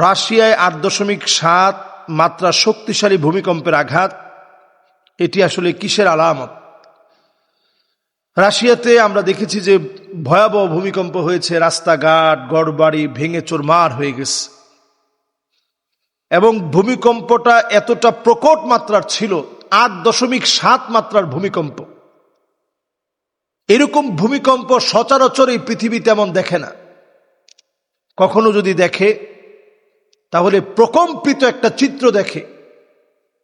রাশিয়ায় আট দশমিক সাত মাত্রা শক্তিশালী ভূমিকম্পের আঘাত, এটি আসলে কিসের আলামত? রাশিয়াতে আমরা দেখেছি যে ভয়াবহ ভূমিকম্প হয়েছে, রাস্তাঘাট গড়বাড়ি ভেঙে চোরমার হয়ে গেছে। এবং ভূমিকম্পটা এতটা প্রকট মাত্রার ছিল, আট দশমিক সাত মাত্রার ভূমিকম্প। এরকম ভূমিকম্প সচরাচর এই পৃথিবী তেমন দেখে না। কখনো যদি দেখে তাহলে প্রকম্পিত একটা চিত্র দেখে,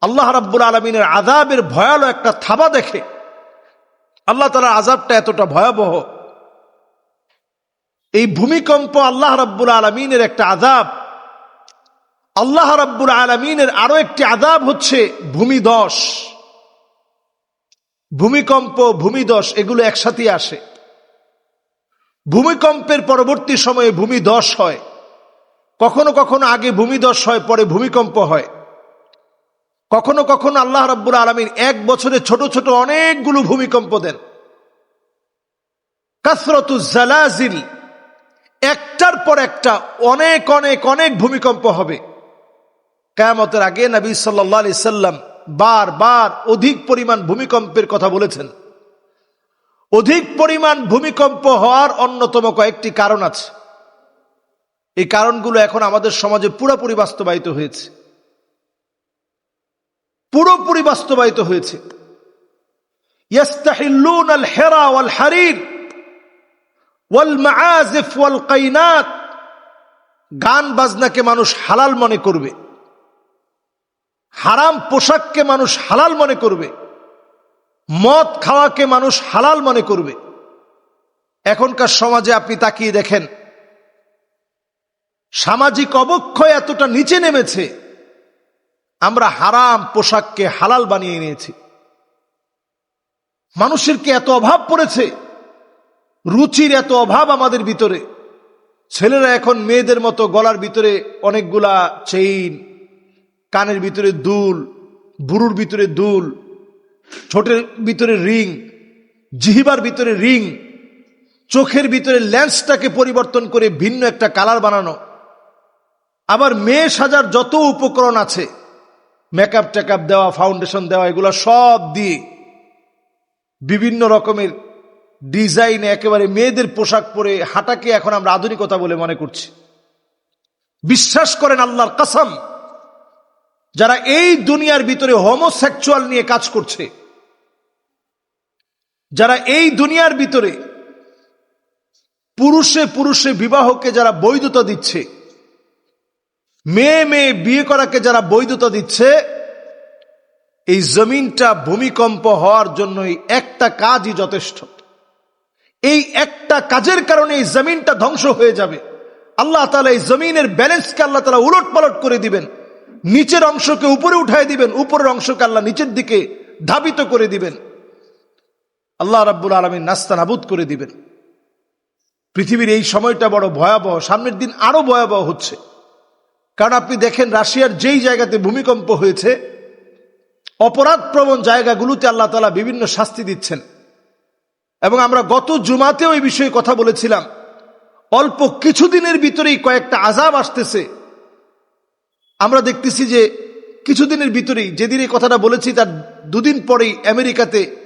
আল্লাহ রাব্বুল আলমিনের আজাবের ভয়ালো একটা থাবা দেখে, আল্লাহ তালার আজাবটা এতটা ভয়াবহ। এই ভূমিকম্প আল্লাহ রাব্বুল আলমিনের একটা আজাব আল্লাহ রাব্বুল আলমিনের আরও একটি আজাব হচ্ছে ভূমিদশ। ভূমিকম্প, ভূমিদশ এগুলো একসাথে আসে। ভূমিকম্পের পরবর্তী সময়ে ভূমিদশ হয়। কখনো কখনো আগে ভূমিদশ হয়, পরে ভূমিকম্প হয়। কখনো কখনো আল্লাহ রাব্বুল আলমিন এক বছরে ছোট ছোট অনেকগুলো ভূমিকম্প দেন। কাসরতু জালাজিল, একটার পর একটা অনেক অনেক অনেক ভূমিকম্প হবে। কেয়ামতের আগে নবী সাল্লাহ আলি সাল্লাম বার বার অধিক পরিমাণ ভূমিকম্পের কথা বলেছেন। অধিক পরিমাণ ভূমিকম্প হওয়ার অন্যতম কয়েকটি কারণ আছে। এই কারণগুলো এখন আমাদের সমাজে পুরোপুরি বাস্তবায়িত হয়েছে পুরোপুরি বাস্তবায়িত হয়েছে يستحلون الحرى والحرير والمعازف والقينات গান বাজনাকে মানুষ হালাল মনে করবে হারাম পোশাককে মানুষ হালাল মনে করবে মদ খাওয়াকে মানুষ হালাল মনে করবে এখনকার সমাজে আপনি তাকিয়ে দেখেন সামাজিক অবক্ষয় এতটা নিচে নেমেছে, আমরা হারাম পোশাককে হালাল বানিয়ে নিয়েছি মানুষের কি এত অভাব পড়েছে? রুচির এত অভাব আমাদের ভিতরে। ছেলেরা এখন মেয়েদের মতো গলার ভিতরে অনেকগুলা চেইন কানের ভিতরে দুল, বুড়ুর ভিতরে দুল ছোটের ভিতরে রিং জিহিবার ভিতরে রিং চোখের ভিতরে লেন্সটাকে পরিবর্তন করে ভিন্ন একটা কালার বানানো। আবার মেয়ে সাজার যত উপকরণ আছে মেকআপ টেকআপ দেওয়া ফাউন্ডেশন দেওয়া, এগুলো সব দিয়ে বিভিন্ন রকমের ডিজাইনে একেবারে মেয়েদের পোশাক পরে হাঁটাকে এখন আমরা আধুনিকতা বলে মনে করছি। বিশ্বাস করেন আল্লাহর কাসাম, যারা এই দুনিয়ার ভিতরে হোমোসেক্সুয়াল নিয়ে কাজ করছে, যারা এই দুনিয়ার ভিতরে পুরুষে পুরুষে বিবাহকে যারা বৈধতা দিচ্ছে মেয়ে মেয়ে বিয়ে করাকে যারা বৈধতা দিচ্ছে, এই জমিনটা ভূমিকম্প হওয়ার জন্যই একটা কাজই যথেষ্ট। এই একটা কাজের কারণে এই জমিনটা ধ্বংস হয়ে যাবে। আল্লাহ তালা এই জমিনের ব্যালেন্সকে আল্লাহ তালা উলট পালট করে দিবেন। নিচের অংশকে উপরে উঠায় দিবেন, উপরের অংশকে আল্লাহ নিচের দিকে ধাবিত করে দিবেন। আল্লাহ রাব্বুল আলমী নাস্তা নাবুদ করে দিবেন। পৃথিবীর এই সময়টা বড় ভয়াবহ, সামনের দিন আরও ভয়াবহ হচ্ছে। কারণ আপনি দেখেন রাশিয়ার যেই জায়গাতে ভূমিকম্প হয়েছে অপরাধ প্রবণ জায়গাগুলোতে আল্লাহ তালা বিভিন্ন শাস্তি দিচ্ছেন। এবং আমরা গত জুমাতেও এই বিষয়ে কথা বলেছিলাম। অল্প কিছুদিনের ভিতরেই কয়েকটা আজাব আসতেছে। আমরা দেখতেছি যে কিছুদিনের ভিতরেই, যেদিন এই কথাটা বলেছি, তার দুদিন পরেই আমেরিকাতে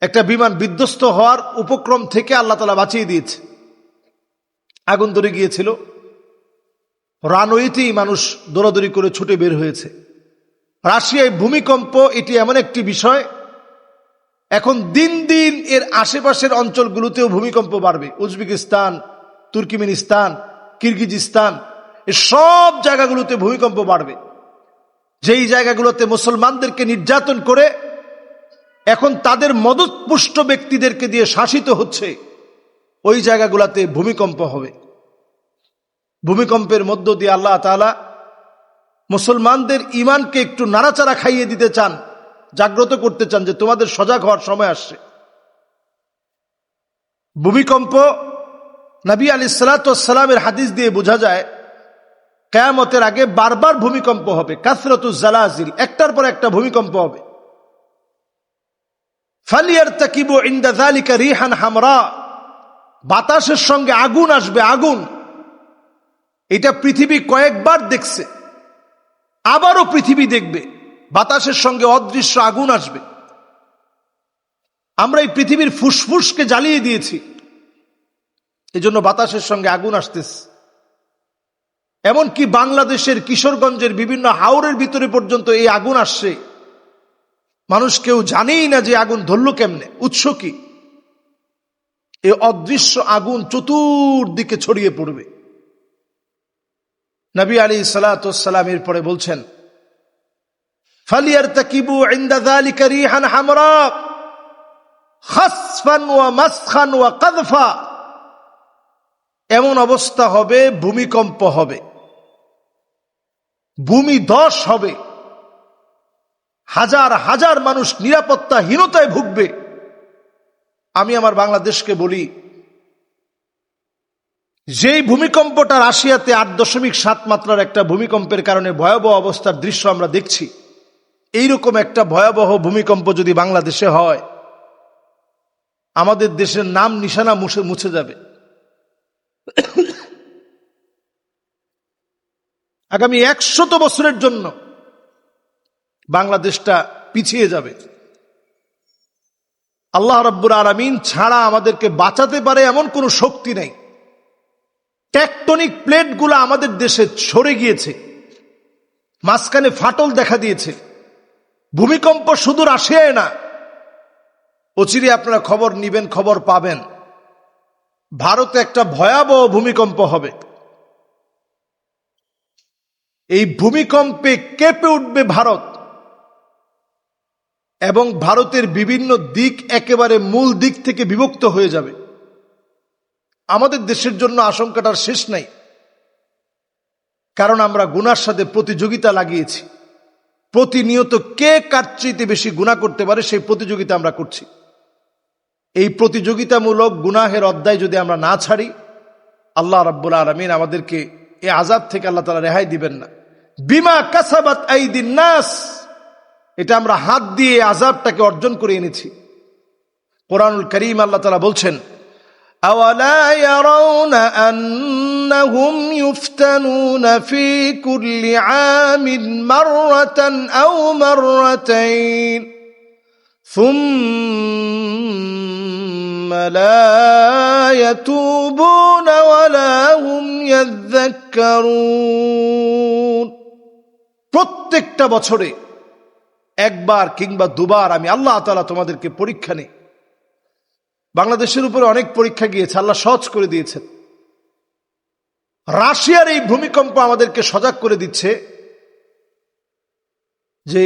একটা বিমান বিধ্বস্ত হওয়ার উপক্রম থেকে আল্লাহ তালা বাঁচিয়ে দিয়েছে। আগুন ধরে গিয়েছিল। রানওয়েতেই মানুষ দৌড়াদৌড়ি করে ছুটে বের হয়েছে। রাশিয়ায় ভূমিকম্প, এটি এমন একটি বিষয়। এখন দিন দিন এর আশেপাশের অঞ্চলগুলোতেও ভূমিকম্প বাড়বে। উজবেকিস্তান, তুর্কিমিনিস্তান, কিরগিজিস্তান, এ সব জায়গাগুলোতে ভূমিকম্প বাড়বে। যেই জায়গাগুলোতে মুসলমানদেরকে নির্যাতন করে, এখন তাদের মদতপুষ্ট ব্যক্তিদেরকে দিয়ে শাসিত হচ্ছে, ওই জায়গাগুলোতে ভূমিকম্প হবে। ভূমিকম্পের মধ্য দিয়ে আল্লাহ তালা মুসলমানদের ইমানকে একটু নাড়াচাড়া খাইয়ে দিতে চান, জাগ্রত করতে চান যে তোমাদের সজাগ হওয়ার সময় আসছে। ভূমিকম্প নবী আলী সালাতামের হাদিস দিয়ে বোঝা যায়, কেয়ামতের আগে বারবার ভূমিকম্প হবে কাসরত জালাজিল, একটার পর একটা ভূমিকম্প হবে। ফালিয়ার তাকিব ইন্দালিকা রিহান হামরা, বাতাসের সঙ্গে আগুন আসবে, আগুন। এটা পৃথিবী কয়েকবার দেখছে। আবারও পৃথিবী দেখবে। বাতাসের সঙ্গে অদৃশ্য আগুন আসবে। আমরা এই পৃথিবীর ফুসফুসকে জ্বালিয়ে দিয়েছি। এজন্য বাতাসের সঙ্গে আগুন আসতেছে। এমনকি বাংলাদেশের কিশোরগঞ্জের বিভিন্ন হাওরের ভিতরে পর্যন্ত এই আগুন আসছে। মানুষ কেউ জানেই না যে আগুন ধরল কেমনে। উৎস কি? এই অদৃশ্য আগুন চতুর্দিকে ছড়িয়ে পড়বে। নবী আলী সালাতাম এরপরে বলছেন ফালিয়ার তাকিবু রিহান হামরা, খাসফান ওয়া মাসখান ওয়া এমন অবস্থা হবে, ভূমিকম্প হবে, ভূমি দশ হবে, হাজার হাজার মানুষ নিরাপত্তাহীনতায় ভুগবে। আমি আমার বাংলাদেশকে বলি যেই ভূমিকম্পটা রাশিয়াতে আট দশমিক সাত মাত্রার একটা ভূমিকম্পের কারণে ভয়াবহ অবস্থার দৃশ্য আমরা দেখছি। এইরকম একটা ভয়াবহ ভূমিকম্প যদি বাংলাদেশে হয়, আমাদের দেশের নাম নিশানা মুছে মুছে যাবে। আগামী একশত বছরের জন্য বাংলাদেশটা পিছিয়ে যাবে। আল্লাহ রব্বুর আরামিন ছাড়া আমাদেরকে বাঁচাতে পারে এমন কোনো শক্তি নেই। ট্যাকটনিক প্লেটগুলো আমাদের দেশে সরে গিয়েছে। মাঝখানে ফাটল দেখা দিয়েছে। ভূমিকম্প শুধু রাশিয়ায় না। অচিরে আপনারা খবর নিবেন, খবর পাবেন। ভারতে একটা ভয়াবহ ভূমিকম্প হবে। এই ভূমিকম্পে কেঁপে উঠবে ভারত। এবং ভারতের বিভিন্ন দিক একেবারে মূল দিক থেকে বিভক্ত হয়ে যাবে। আমাদের দেশের জন্য আশঙ্কাটার শেষ নাই। কারণ আমরা গুনার সাথে প্রতিযোগিতা লাগিয়েছি। প্রতিনিয়ত কে কার চেয়ে বেশি গুণা করতে পারে সেই প্রতিযোগিতা আমরা করছি। এই প্রতিযোগিতামূলক গুনাহের অধ্যায় যদি আমরা না ছাড়ি, আল্লাহ রাব্বুল আলমিন আমাদেরকে এ আজাদ থেকে আল্লাহ তালা রেহাই দিবেন না। বিমা কাসাবাত আইদিন নাস, এটা আমরা হাত দিয়ে আজাবটাকে অর্জন করে এনেছি। কোরআনুল করিম আল্লাহ তালা বলছেন أولا يرون أنهم يفتنون في كل عام مرة أو مرتين ثم لا يتوبون ولا هم يذكرون প্রত্যেকটা বছরে একবার কিংবা দুবার আমি আল্লাহ তালা তোমাদেরকে পরীক্ষা নেই বাংলাদেশের উপরে অনেক পরীক্ষা গিয়েছে, আল্লাহ সহজ করে দিয়েছেন। রাশিয়ার এই ভূমিকম্প আমাদেরকে সজাগ করে দিচ্ছে যে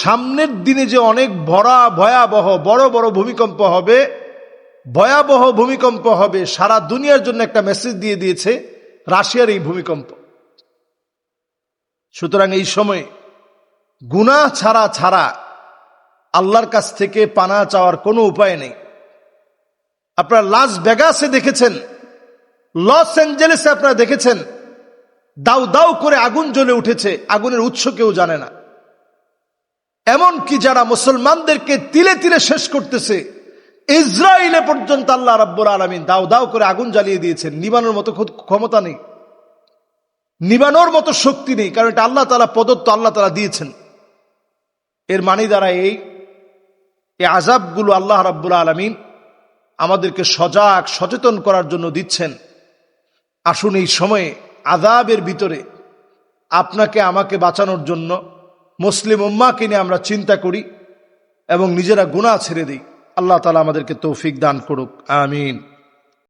সামনের দিনে যে অনেক ভরা, ভয়াবহ, বড় বড় ভূমিকম্প হবে, ভয়াবহ ভূমিকম্প হবে, সারা দুনিয়ার জন্য একটা মেসেজ দিয়ে দিয়েছে রাশিয়ার এই ভূমিকম্প। সুতরাং এই সময় গুণা ছাড়া ছাড়া আল্লাহর কাছ থেকে পানা চাওয়ার কোনো উপায় নেই। আপনারা লাস ভেগাসে দেখেছেন, লস অ্যাঞ্জেলেসে আপনারা দেখেছেন, দাউ দাউ করে আগুন জ্বলে উঠেছে, আগুনের উৎস কেউ জানে না। এমন কি যারা মুসলমানদেরকে তিলে তিলে শেষ করতেছে ইসরায়েলে পর্যন্ত আল্লাহ রাব্বুর আলমিন দাউ দাউ করে আগুন জ্বালিয়ে দিয়েছেন। নিবানোর মতো ক্ষমতা নেই। নিবানোর মতো শক্তি নেই, কারণ এটা আল্লাহ তালা প্রদত্ত, আল্লাহ তালা দিয়েছেন। এর মানে দ্বারা এই আজাবগুলো আল্লাহ রাব্বুল আলমিন আমাদেরকে সজাগ, সচেতন করার জন্য দিচ্ছেন। আসুন এই সময়ে আদাবের ভিতরে আপনাকে আমাকে বাঁচানোর জন্য মুসলিম উম্মাকে নিয়ে আমরা চিন্তা করি এবং নিজেরা গুণা ছেড়ে দিই। আল্লাহ তালা আমাদেরকে তৌফিক দান করুক। আমিন।